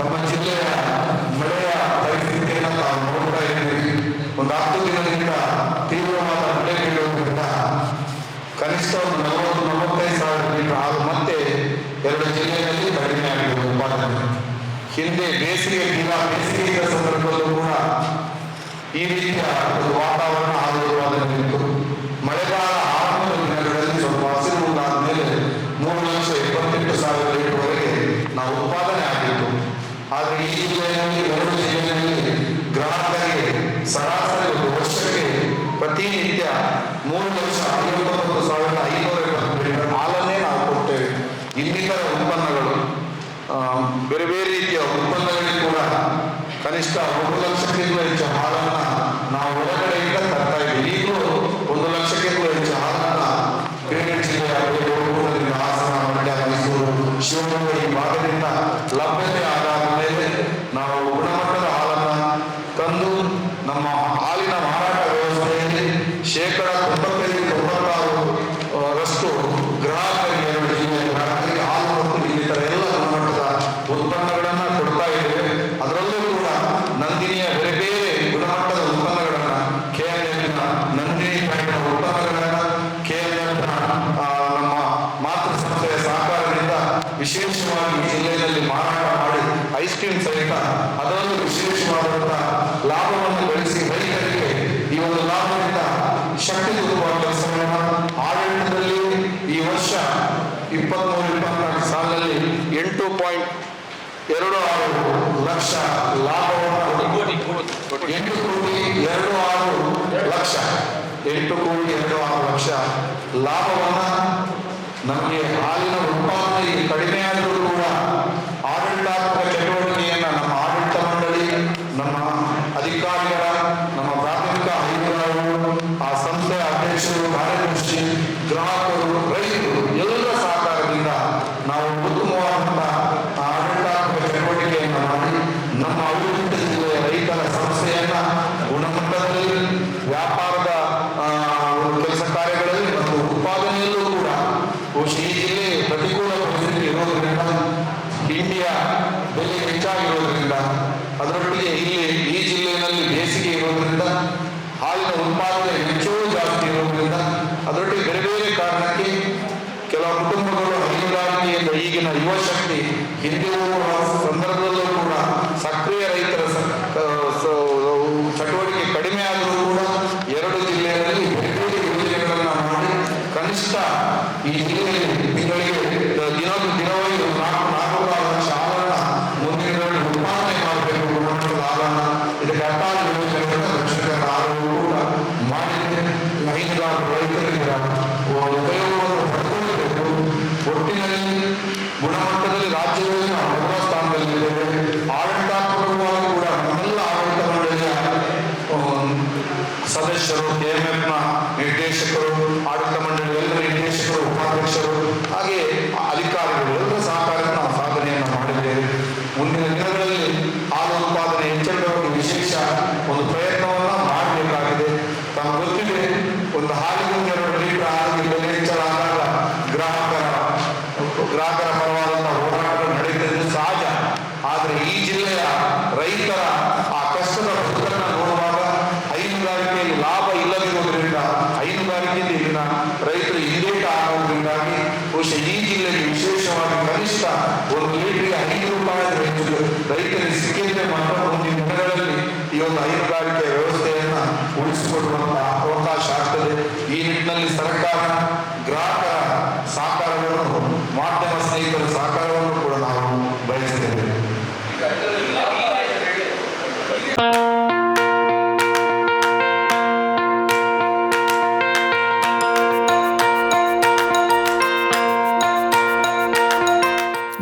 ತಮ್ಮ ಜಿಲ್ಲೆಯ ಮಳೆಯ ಪರಿಸ್ಥಿತಿಯನ್ನು ತಾವು ನೋಡ್ತಾ ಇದ್ದೀವಿ. ಒಂದು ಹತ್ತು ದಿನದಿಂದ ತೀವ್ರವಾದ ಮಳೆ ಬೀಳುವುದರಿಂದ ಕನಿಷ್ಠ ಒಂದು ನಲವತ್ತು, ನಲವತ್ತೈದು ಸಾವಿರ ಲೀಟರ್ ಹಾಲು ಮತ್ತೆ ಎರಡು ಜಿಲ್ಲೆಯಲ್ಲಿ ಕಡಿಮೆ ಆಗಿದೆ ಉತ್ಪಾದನೆ ಹಿಂದೆ ಬೇಸಿಗೆ ದಿನ ಬೇಸಿಗೆ ಸಂದರ್ಭದಲ್ಲೂ ಕೂಡ ಈ ರೀತಿಯ ಒಂದು ವಾತಾವರಣ ಹಾಲು ಇತ್ತು ಮಳೆಗಾಲ ಆರಂಭದ ದಿನಗಳಲ್ಲಿ ಸ್ವಲ್ಪ ಹಸಿರು ಉಂಟಾದ ಮೇಲೆ ಮೂರು ಲಕ್ಷ ಇಪ್ಪತ್ತೆಂಟು ಸಾವಿರ ಲೀಟರ್ವರೆಗೆ ನಾವು ಉತ್ಪಾದನೆ ಆಗಿತ್ತು ಆದರೆ ಈ ಜಿಲ್ಲೆಯಲ್ಲಿ ಎರಡು ಜಿಲ್ಲೆಯಲ್ಲಿ ಗ್ರಾಹಕರಿಗೆ ಸರಾಸರಿ ಒಂದು ವರ್ಷಕ್ಕೆ ಪ್ರತಿನಿತ್ಯ ಮೂರು ಲಕ್ಷ ಐವತ್ತೊಂಬತ್ತು ಸಾವಿರದ ಐನೂರ ಎಪ್ಪತ್ತು ಲೀಟರ್ ಹಾಲನ್ನೇ ನಾವು ಕೊಡ್ತೇವೆ. ಇನ್ನಿತರ ಉತ್ಪನ್ನಗಳು ಬೇರೆ ಬೇರೆ ರೀತಿಯ ಉತ್ಪನ್ನಗಳಿಗೆ ಕೂಡ ಕನಿಷ್ಠ ಒಂದು ಲಕ್ಷಕ್ಕಿಂತ ಹೆಚ್ಚು ಹಾಲನ್ನ ವಿಶೇಷವಾಗಿ ಜಿಲ್ಲೆಯಲ್ಲಿ ಮಾರಾಟ ಮಾಡಿ ಐಸ್ ಕ್ರೀಮ್ ಸಹಿತ ಅದರಲ್ಲೂ ವಿಶೇಷವಾದಂತಹ ಲಾಭವನ್ನು ಗಳಿಸಿ ರೈತರಿಗೆ ಈ ಒಂದು ಲಾಭದಿಂದ ಶಕ್ತಿ ತುಂಬುವ ಕೆಲಸವನ್ನು ಆಡಳಿತದಲ್ಲಿ ಈ ವರ್ಷ ಇಪ್ಪತ್ಮೂರು ಇಪ್ಪತ್ನಾಲ್ಕು ಸಾಲಿನಲ್ಲಿ ಎಂಟು ಪಾಯಿಂಟ್ ಎರಡು ಆರು ಲಕ್ಷ ಲಾಭವನ್ನು ಎಂಟು ಕೋಟಿ ಎರಡು ಆರು ಲಕ್ಷ ಎಂಟು ಕೋಟಿ ಎರಡು ಆರು ಲಕ್ಷ ಲಾಭವನ್ನು ನಮಗೆ ನಮ್ಮ ಅಭಿವೃದ್ಧಿ ರೈತರ ಸಮಸ್ಯೆಯನ್ನ ಗುಣಮಟ್ಟದಲ್ಲಿ, ವ್ಯಾಪಾರದ ಕೆಲಸ ಕಾರ್ಯಗಳಲ್ಲಿ ಮತ್ತು ಉತ್ಪಾದನೆಯಲ್ಲೂ ಕೂಡ ಈ ಜಿಲ್ಲೆ ಪ್ರತಿಕೂಲ ಪರಿಸ್ಥಿತಿ ಇರೋದ್ರಿಂದ, ಇಂಡಿಯಾ ಬೆಲೆ ಹೆಚ್ಚಾಗಿರೋದ್ರಿಂದ, ಅದರೊಟ್ಟಿಗೆ ಇಲ್ಲಿ ಈ ಜಿಲ್ಲೆಯಲ್ಲಿ ಬೇಸಿಗೆ ಇರೋದ್ರಿಂದ, ಹಾಲಿನ ಉತ್ಪಾದನೆ ಹೆಚ್ಚು ಜಾಸ್ತಿ ಇರೋದ್ರಿಂದ, ಅದರೊಟ್ಟಿಗೆ ಬೇರೆ ಬೇರೆ ಕಾರಣಕ್ಕೆ ಕೆಲವು ಕುಟುಂಬಗಳು ಹೈನುಗಾರಿಕೆಯಿಂದ ಈಗಿನ ಯುವ ಶಕ್ತಿ ಹಿಂದೆ ಸಂದರ್ಭದಲ್ಲೂ ಸಕ್ರಿಯ ರೈತರ ಚಟುವಟಿಕೆ ಕಡಿಮೆ ಆದರೂ ಕೂಡ ಎರಡು ಜಿಲ್ಲೆಗಳಲ್ಲಿ ಯೋಜನೆಗಳನ್ನು ಮಾಡಿ ಕನಿಷ್ಠ ಈ ಜಿಲ್ಲೆಯಲ್ಲಿ ಬಹುಶಃ ಈ ಜಿಲ್ಲೆಗೆ ವಿಶೇಷವಾಗಿ ಕನಿಷ್ಠ ಒಂದು ಲೀಟರ್ಗೆ ಐದು ರೂಪಾಯಿ ಹೆಚ್ಚು ರೈತರಿಗೆ ಸಿಕ್ಕಿದ್ರೆ ಮಾತ್ರ ಮುಂದಿನ ದಿನಗಳಲ್ಲಿ ಈ ಒಂದು ಹೈನುಗಾರಿಕೆ ವ್ಯವಸ್ಥೆಯನ್ನ ಉಳಿಸಿಕೊಡುವಂತಹ ಅವಕಾಶ ಆಗ್ತದೆ. ಈ ನಿಟ್ಟಿನಲ್ಲಿ ಸರ್ಕಾರ